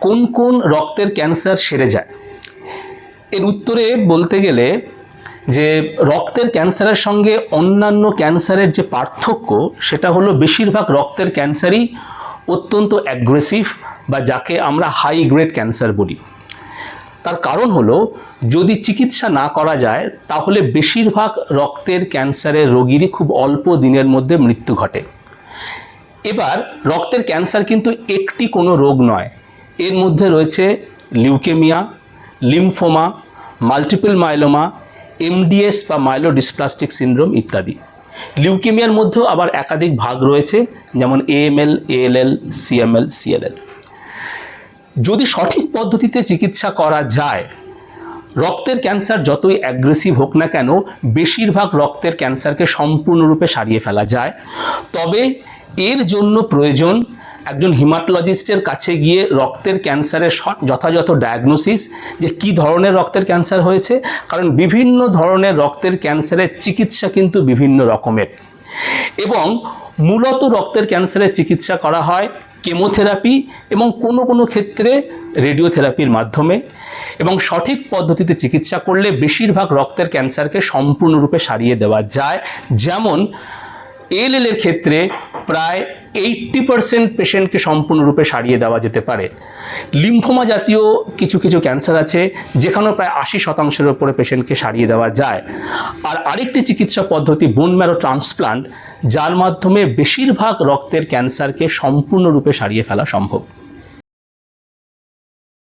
কোন কোন রক্তের ক্যান্সার সেরে যায়? এর উত্তরে বলতে গেলে যে রক্তের ক্যান্সারের সঙ্গে অন্যান্য ক্যান্সারের যে পার্থক্য, সেটা হলো বেশিরভাগ রক্তের ক্যান্সারই অত্যন্ত অ্যাগ্রেসিভ বা যাকে আমরা হাই গ্রেড ক্যান্সার বলি। তার কারণ হলো, যদি চিকিৎসা না করা যায়, তাহলে বেশিরভাগ রক্তের ক্যান্সারের রোগীরই খুব অল্প দিনের মধ্যে মৃত্যু ঘটে। এবার, রক্তের ক্যান্সার কিন্তু একটি কোনো রোগ নয়। এর মধ্যে রয়েছে leukaemia, lymphoma, multiple myeloma, MDS বা মাইলোডিসপ্লাস্টিক সিনড্রোম ইত্যাদি। লিউকেমিয়ার মধ্যেও আবার একাধিক ভাগ রয়েছে, যেমন এএমএল, এএলএল, সিএমএল, সিএলএল। যদি সঠিক পদ্ধতিতে চিকিৎসা করা যায়, রক্তের ক্যান্সার যতই অ্যাগ্রেসিভ হোক না কেন, বেশিরভাগ রক্তের ক্যান্সারকে সম্পূর্ণরূপে সারিয়ে ফেলা যায়। তবে এর জন্য প্রয়োজন একজন হিমাটোলজিস্টের কাছে গিয়ে রক্তের ক্যান্সারের যথাযথ ডায়াগনোসিস যে কি ধরনের রক্তের ক্যান্সার হয়েছে, কারণ বিভিন্ন ধরনের রক্তের ক্যান্সারের চিকিৎসা কিন্তু বিভিন্ন রকমের। এবং মূলত রক্তের ক্যান্সারের চিকিৎসা করা হয় কেমোথেরাপি এবং কোনো কোনো ক্ষেত্রে রেডিওথেরাপির মাধ্যমে। এবং সঠিক পদ্ধতিতে চিকিৎসা করলে বেশিরভাগ রক্তের ক্যান্সারকে সম্পূর্ণরূপে সারিয়ে দেওয়া যায়। যেমন এল এর ক্ষেত্রে প্রায় এইট্টি পার্সেন্ট পেশেন্টকে সম্পূর্ণরূপে সারিয়ে দেওয়া যেতে পারে। লিম্ফোমা জাতীয় কিছু কিছু ক্যান্সার আছে, যেখানেও প্রায় আশি শতাংশের ওপরে পেশেন্টকে সারিয়ে দেওয়া যায়। আর আরেকটি চিকিৎসা পদ্ধতি বোন ম্যারো ট্রান্সপ্লান্ট যার মাধ্যমে বেশিরভাগ রক্তের ক্যান্সারকে সম্পূর্ণরূপে সারিয়ে ফেলা সম্ভব।